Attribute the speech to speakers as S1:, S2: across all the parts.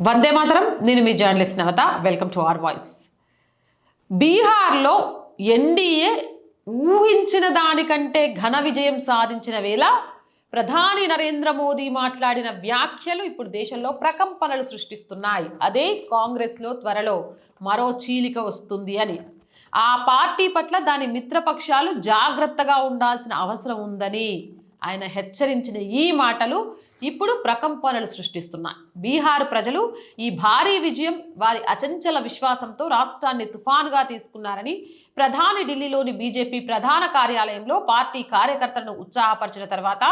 S1: వందే మాత్రం. నేను మీ journalist Navata. Welcome to R Voice. బీహార్లో ఎన్డీఏ ఊహించిన దానికంటే ఘన విజయం సాధించిన వేళ ప్రధాని నరేంద్ర మోదీ మాట్లాడిన వ్యాఖ్యలు ఇప్పుడు దేశంలో ప్రకంపనలు సృష్టిస్తున్నాయి. అదే కాంగ్రెస్లో త్వరలో మరో చీలిక వస్తుంది అని. ఆ పార్టీ పట్ల దాని మిత్రపక్షాలు జాగ్రత్తగా ఉండాల్సిన అవసరం ఉందని ఆయన హెచ్చరించిన ఈ మాటలు ఇప్పుడు ప్రకంపనలు సృష్టిస్తున్నాయి. బీహార్ ప్రజలు ఈ భారీ విజయం వారి అచంచల విశ్వాసంతో రాష్ట్రాన్ని తుఫానుగా తీసుకున్నారని ప్రధాని ఢిల్లీలోని బీజేపీ ప్రధాన కార్యాలయంలో పార్టీ కార్యకర్తలను ఉత్సాహపరిచిన తర్వాత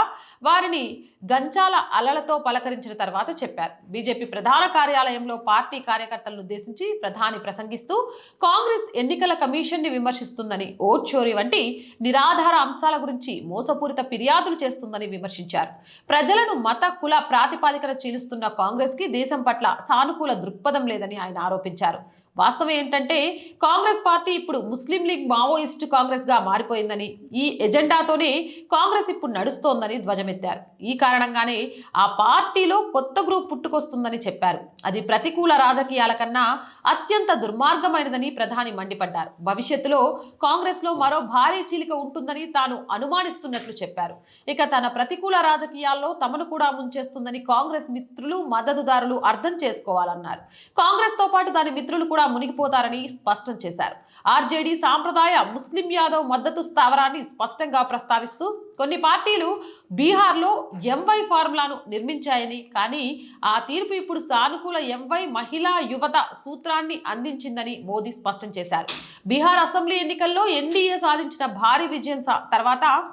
S1: వారిని గంచాల అలలతో పలకరించిన తర్వాత చెప్పారు. బీజేపీ ప్రధాన కార్యాలయంలో పార్టీ కార్యకర్తలను ఉద్దేశించి ప్రధాని ప్రసంగిస్తూ కాంగ్రెస్ ఎన్నికల కమిషన్ని విమర్శిస్తుందని ఓట్ చోరీ వంటి నిరాధార అంశాల గురించి మోసపూరిత ఫిర్యాదులు చేస్తుందని విమర్శించారు. ప్రజలను మత కుల ప్రాతిపాదికన చీలుస్తున్న కాంగ్రెస్కి దేశం పట్ల సానుకూల దృక్పథం లేదని ఆయన ఆరోపించారు. వాస్తవం ఏంటంటే కాంగ్రెస్ పార్టీ ఇప్పుడు ముస్లిం లీగ్ మావోయిస్ట్ కాంగ్రెస్గా మారిపోయిందని ఈ ఎజెండాతోనే కాంగ్రెస్ ఇప్పుడు నడుస్తోందని ధ్వజమెత్తారు. ఈ కారణంగానే ఆ పార్టీలో కొత్త గ్రూప్ పుట్టుకొస్తుందని చెప్పారు. అది ప్రతికూల రాజకీయాల కన్నా అత్యంత దుర్మార్గమైనదని ప్రధాని మండిపడ్డారు. భవిష్యత్తులో కాంగ్రెస్లో మరో భారీ చీలిక ఉంటుందని తాను అనుమానిస్తున్నట్లు చెప్పారు. ఇక తన ప్రతికూల రాజకీయాల్లో తమను కూడా ముంచేస్తుందని కాంగ్రెస్ మిత్రులు మద్దతుదారులు అర్థం చేసుకోవాలన్నారు. కాంగ్రెస్తో పాటు దాని మిత్రులు కూడా మునిగిపోతారని స్పష్టం చేశారు. ఆర్జేడీ సాంప్రదాయ ముస్లిం యాదవ్ మద్దతు స్థావరాన్ని స్పష్టంగా ప్రస్తావిస్తూ కొన్ని పార్టీలు బీహార్లో ఎంవై ఫార్ములాను నిర్మించాయని కానీ ఆ తీర్పు ఇప్పుడు సానుకూల ఎంవై మహిళా యువత సూత్రాన్ని అందించిందని మోదీ స్పష్టం చేశారు. బీహార్ అసెంబ్లీ ఎన్నికల్లో ఎన్డీఏ సాధించిన భారీ విజయం సా- తర్వాత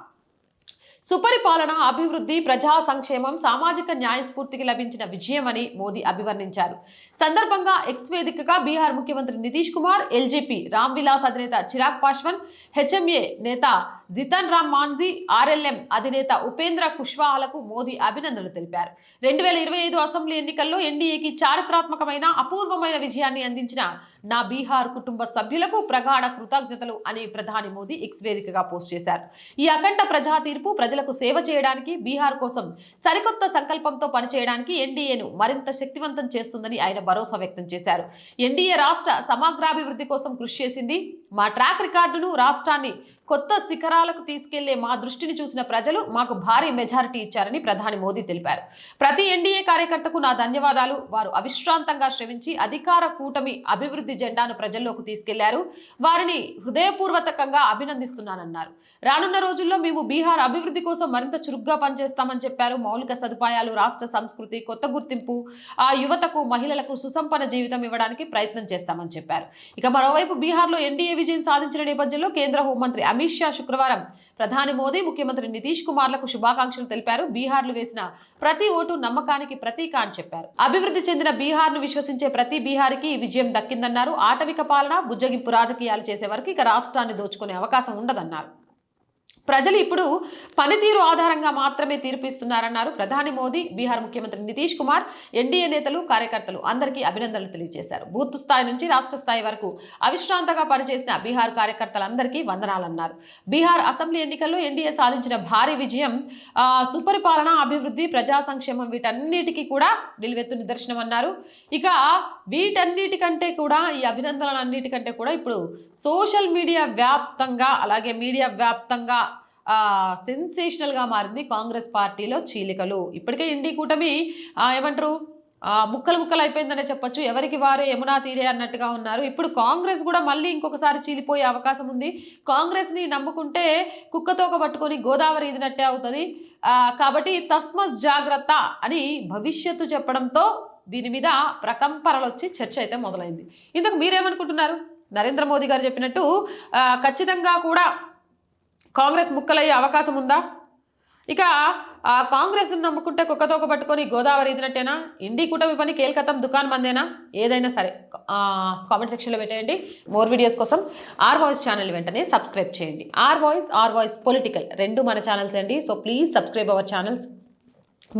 S1: సుపరిపాలన అభివృద్ధి ప్రజా సంక్షేమం సామాజిక న్యాయస్ఫూర్తికి లభించిన విజయమని మోదీ అభివర్ణించారు. సందర్భంగా ఎక్స్ వేదికగా బీహార్ ముఖ్యమంత్రి నితీష్ కుమార్ ఎల్జేపీ రామ్ విలాస్ అధినేత చిరాగ్ పాశ్వన్ హెచ్ఎంఏ నేత జితన్ రామ్ మాంజీ ఆర్ఎల్ఎం అధినేత ఉపేంద్ర కుష్వాహాలకు మోదీ అభినందనలు తెలిపారు. రెండు వేల ఇరవై ఐదు అసెంబ్లీ ఎన్నికల్లో ఎన్డీఏకి చారిత్రాత్మకమైన అపూర్వమైన విజయాన్ని అందించిన నా బీహార్ కుటుంబ సభ్యులకు ప్రగాఢ కృతజ్ఞతలు అని ప్రధాని మోదీ ఎక్స్ వేదికగా పోస్ట్ చేశారు. ఈ అఖండ ప్రజా తీర్పు ప్రజలకు సేవ చేయడానికి బీహార్ కోసం సరికొత్త సంకల్పంతో పనిచేయడానికి ఎన్డీఏను మరింత శక్తివంతం చేస్తుందని ఆయన భరోసా వ్యక్తం చేశారు. ఎన్డీఏ రాష్ట్ర సమగ్రాభివృద్ధి కోసం కృషి చేసింది. మా ట్రాక్ రికార్డును రాష్ట్రాన్ని కొత్త శిఖరాలకు తీసుకెళ్ళే మా దృష్టిని చూసిన ప్రజలు మాకు భారీ మెజారిటీ ఇచ్చారని ప్రధాని మోదీ తెలిపారు. ప్రతి ఎన్డీఏ కార్యకర్తకు నా ధన్యవాదాలు. వారు అవిశ్రాంతంగా శ్రమించి అధికార కూటమి అభివృద్ధి జెండాను ప్రజల్లోకి తీసుకెళ్ళారు. వారిని హృదయపూర్వకంగా అభినందిస్తున్నానన్నారు. రానున్న రోజుల్లో మేము బీహార్ అభివృద్ధి కోసం మరింత చురుగ్గా పనిచేస్తామని చెప్పారు. మౌలిక సదుపాయాలు రాష్ట్ర సంస్కృతి కొత్త గుర్తింపు ఆ యువతకు మహిళలకు సుసంపన్న జీవితం ఇవ్వడానికి ప్రయత్నం చేస్తామని చెప్పారు. ఇక మరోవైపు బీహార్లో ఎన్డీఏ విజయం సాధించిన నేపథ్యంలో కేంద్ర హోంమంత్రి అమిత్ షా శుక్రవారం ప్రధాని మోదీ ముఖ్యమంత్రి నితీష్ కుమార్లకు శుభాకాంక్షలు తెలిపారు. బీహార్లు వేసిన ప్రతి ఓటు నమ్మకానికి ప్రతీక అని చెప్పారు. అభివృద్ధి చెందిన బీహార్ను విశ్వసించే ప్రతి బీహారికి ఈ విజయం దక్కిందన్నారు. ఆటవిక పాలన బుజ్జగింపు రాజకీయాలు చేసే వరకు ఇక రాష్ట్రాన్ని దోచుకునే అవకాశం ఉండదన్నారు. ప్రజలు ఇప్పుడు పనితీరు ఆధారంగా మాత్రమే తీర్పిస్తున్నారన్నారు ప్రధాని మోదీ బీహార్ ముఖ్యమంత్రి నితీష్ కుమార్ ఎన్డీఏ నేతలు కార్యకర్తలు అందరికీ అభినందనలు తెలియజేశారు. బూత్ స్థాయి నుంచి రాష్ట్ర స్థాయి వరకు అవిశ్రాంతంగా పనిచేసిన బీహార్ కార్యకర్తలందరికీ వందనాలన్నారు. బీహార్ అసెంబ్లీ ఎన్నికల్లో ఎన్డీఏ సాధించిన భారీ విజయం సుపరిపాలన అభివృద్ధి ప్రజా సంక్షేమం వీటన్నిటికీ కూడా నిలువెత్తు నిదర్శనం అన్నారు ఇక వీటన్నిటికంటే కూడా ఈ అభినందనలన్నిటికంటే కూడా ఇప్పుడు సోషల్ మీడియా వ్యాప్తంగా అలాగే మీడియా వ్యాప్తంగా సెన్సేషనల్గా మారింది కాంగ్రెస్ పార్టీలో చీలికలు. ఇప్పటికే ఇండి కూటమి ఏమంటారు? ముక్కలు ముక్కలు అయిపోయిందనే చెప్పొచ్చు. ఎవరికి వారే యమునా తీరే అన్నట్టుగా ఉన్నారు. ఇప్పుడు కాంగ్రెస్ కూడా మళ్ళీ ఇంకొకసారి చీలిపోయే అవకాశం ఉంది. కాంగ్రెస్ని నమ్ముకుంటే కుక్కతోక పట్టుకొని గోదావరి ఇదినట్టే అవుతుంది. కాబట్టి తస్మస్ జాగ్రత్త అని భవిష్యత్తు చెప్పడంతో దీని మీద ప్రకంపనలు వచ్చి చర్చ అయితే మొదలైంది. ఇందుకు మీరేమనుకుంటున్నారు? నరేంద్ర మోదీ గారు చెప్పినట్టు ఖచ్చితంగా కూడా కాంగ్రెస్ ముక్కలయ్యే అవకాశం ఉందా? ఇక ఆ కాంగ్రెస్ను నమ్ముకుంటే కుక్కతోక పట్టుకొని గోదావరి ఇదినట్టేనా? ఇండి కూటమి పని కేల్కతం దుకాణం మందేనా ఏదైనా సరే. కామెంట్ సెక్షన్లో పెట్టేయండి. మోర్ వీడియోస్ కోసం ఆర్ వాయిస్ ఛానల్ వెంటనే సబ్స్క్రైబ్ చేయండి. R Voice R Voice political రెండు మన ఛానల్స్ అండి. So please subscribe our channels.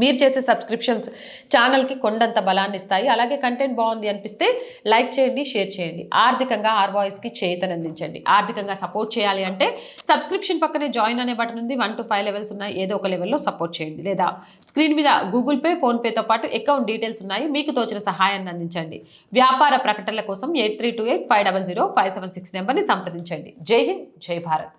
S1: మీరు చేసే సబ్స్క్రిప్షన్స్ ఛానల్కి కొండంత బలాన్ని ఇస్తాయి. అలాగే కంటెంట్ బాగుంది అనిపిస్తే లైక్ చేయండి షేర్ చేయండి. ఆర్థికంగా ఆర్ వాయిస్కి చేతను అందించండి ఆర్థికంగా సపోర్ట్ చేయాలి అంటే సబ్స్క్రిప్షన్ పక్కనే జాయిన్ అనే బటన్ ఉంది. వన్ టు ఫైవ్ లెవెల్స్ ఉన్నాయి. ఏదో ఒక లెవెల్లో సపోర్ట్ చేయండి. లేదా స్క్రీన్ మీద గూగుల్ పే ఫోన్పేతో పాటు అకౌంట్ డీటెయిల్స్ ఉన్నాయి. మీకు తోచిన సహాయాన్ని అందించండి. వ్యాపార ప్రకటనల కోసం eight three two eight five double zero five seven six నెంబర్ని సంప్రదించండి. జై హింద్ జై భారత్.